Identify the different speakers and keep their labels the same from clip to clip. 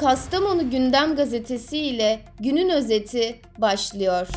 Speaker 1: Kastamonu Gündem Gazetesi ile günün özeti başlıyor.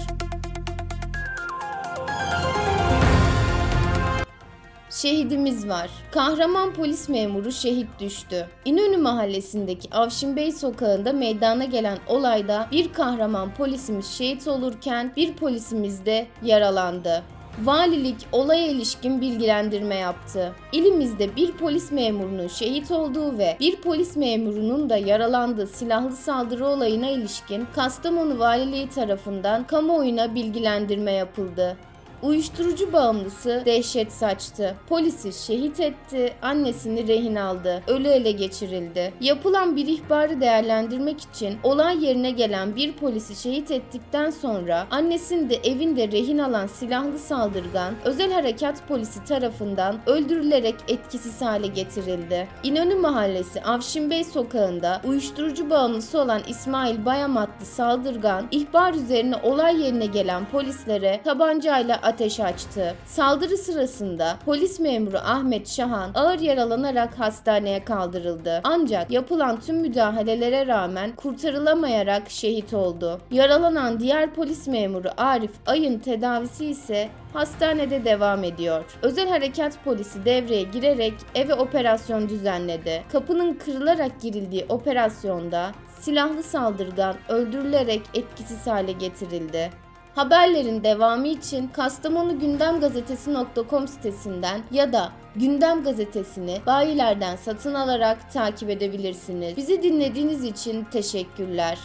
Speaker 1: Şehidimiz var. Kahraman polis memuru şehit düştü. İnönü mahallesindeki Avşin Bey sokağında meydana gelen olayda bir kahraman polisimiz şehit olurken bir polisimiz de yaralandı. Valilik olaya ilişkin bilgilendirme yaptı. İlimizde bir polis memurunun şehit olduğu ve bir polis memurunun da yaralandığı silahlı saldırı olayına ilişkin Kastamonu Valiliği tarafından kamuoyuna bilgilendirme yapıldı. Uyuşturucu bağımlısı dehşet saçtı. Polisi şehit etti, annesini rehin aldı. Ölü ele geçirildi. Yapılan bir ihbarı değerlendirmek için olay yerine gelen bir polisi şehit ettikten sonra annesini de evinde rehin alan silahlı saldırgan özel harekat polisi tarafından öldürülerek etkisiz hale getirildi. İnönü Mahallesi Avşin Bey sokağında uyuşturucu bağımlısı olan İsmail Bayam saldırgan ihbar üzerine olay yerine gelen polislere tabancayla ateş açtı. Saldırı sırasında polis memuru Ahmet Şahan ağır yaralanarak hastaneye kaldırıldı. Ancak yapılan tüm müdahalelere rağmen kurtarılamayarak şehit oldu. Yaralanan diğer polis memuru Arif Ay'ın tedavisi ise hastanede devam ediyor. Özel harekat polisi devreye girerek eve operasyon düzenledi. Kapının kırılarak girildiği operasyonda silahlı saldırgan öldürülerek etkisiz hale getirildi. Haberlerin devamı için Kastamonu Gündem Gazetesi.com sitesinden ya da Gündem Gazetesi'ni bayilerden satın alarak takip edebilirsiniz. Bizi dinlediğiniz için teşekkürler.